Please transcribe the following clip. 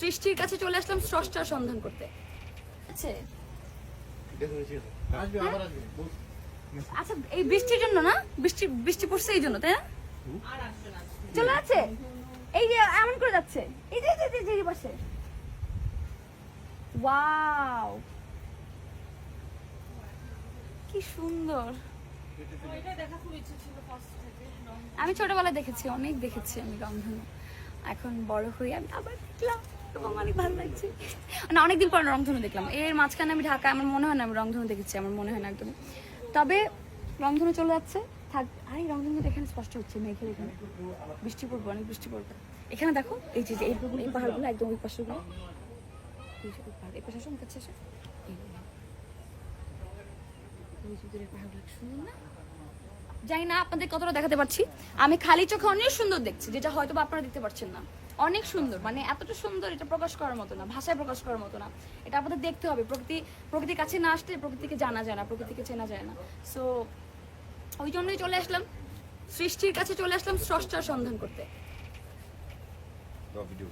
সৃষ্টির কাছে চলে আসলাম স্রষ্টার সন্ধান করতে। আছে আবার আসবে। আচ্ছা এই বৃষ্টির জন্য না? বৃষ্টি বৃষ্টি পড়ছে এই জন্য তাই না? চলে আছে এই যে এমন করে যাচ্ছে। এই যে যে, যে, পাশে। ওয়াও। কি সুন্দর। আমি ছোটবেলায় দেখেছি অনেক দেখেছি আমি রংধনু। এখন বড় হয়ে আমি আবার দেখলাম। অনেক ভালো লাগছে। না, অনেকদিন পর রংধনু দেখলাম। এর মাঝখানে আমি ঢাকা আমার মনে হয় না আমি রংধনু দেখেছি, আমার মনে হয় না একদম তবে রংধনু চলে যাচ্ছে। থাক, আরে রংধনু এখানে স্পষ্ট হচ্ছে, মেঘের এখানে। বৃষ্টি পড়বে, অনেক বৃষ্টি পড়বে। এখানে দেখো, এই যে এইগুলো এই পাহাড়গুলো, একদম ওই পাশেগুলো। এই এই পাশে আসুন কাছে জানি না আপনাদের কতটা দেখাতে পারছি। আমি খালি চোখে অনেক সুন্দর দেখছি, যেটা হয়তো আপনারা দেখতে পাচ্ছেন না। অনেক সুন্দর মানে এতটা সুন্দর এটা প্রকাশ করার মতো না, ভাষায় প্রকাশ করার মতো না। এটা আপনাদের দেখতে হবে, প্রকৃতি, প্রকৃতির কাছে না আসলে প্রকৃতিকে জানা যায় না, প্রকৃতিকে চেনা যায় না। সো ওই জন্যই চলে আসলাম, সৃষ্টির কাছে চলে আসলাম স্রষ্টার সন্ধান করতে। ভিডিও